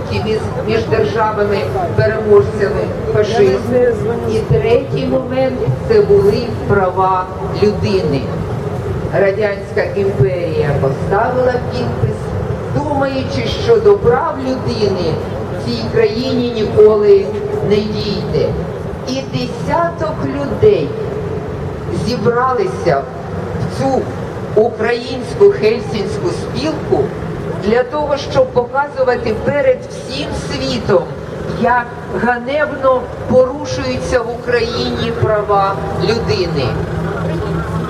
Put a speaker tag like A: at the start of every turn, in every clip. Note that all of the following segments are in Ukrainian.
A: стосунки між, між державами переможцями фашизму. І третій момент це були права людини. Радянська імперія поставила підпис, думаючи, що до прав людини в цій країні ніколи не дійде. І десяток людей зібралися в цю українську хельсінську спілку для того, щоб показувати перед всім світом, як ганебно порушуються в Україні права людини.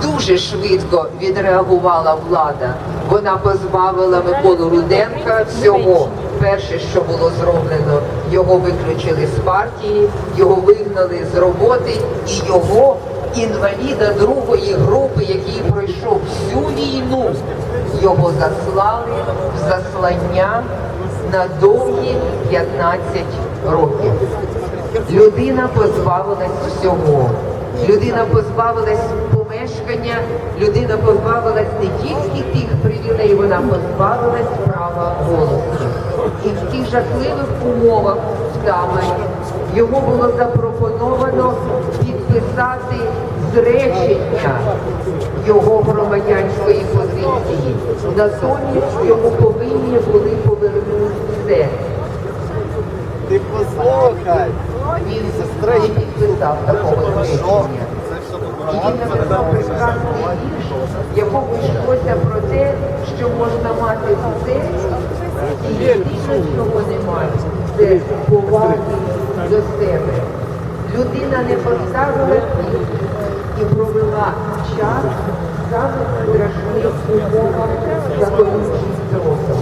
A: Дуже швидко відреагувала влада. Вона позбавила Миколу Руденка всього. Перше, що було зроблено, його виключили з партії, його вигнали з роботи, і його інваліда другої групи, який пройшов всю війну, його заслали в заслання на довгі 15 років. Людина позбавилась всього. Людина позбавилась помешкання, людина позбавилась не тільки тих привілей, вона позбавилась права голосу. І в тих жахливих умовах таборі йому було запропоновано підписати зречення його громадянської позиції. Натомість йому повинні були повернути все.
B: Ти послухай.
A: Він не підписав такого зречення. Якому йшлося про те, що можна мати все, і єдине, чого немає, це поваги до себе. Людина не поставила і провела час саме страшних умовах заколючим строком.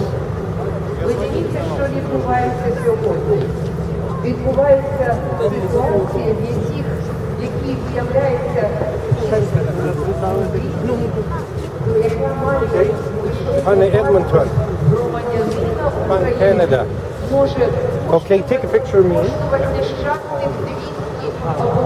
A: Ви дивіться, що відбувається сьогодні. Відбуваються ситуації, в яких які виявляються яка має
C: Пане Едмонтон,
A: громадянина
C: пан
A: України
C: Кеннеда.
A: може
C: Okay, take a picture of me.
A: коштувати нещасних 200 або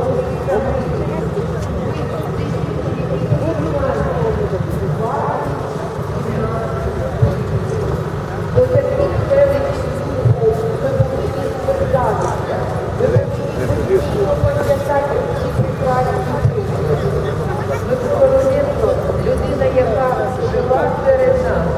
A: direita.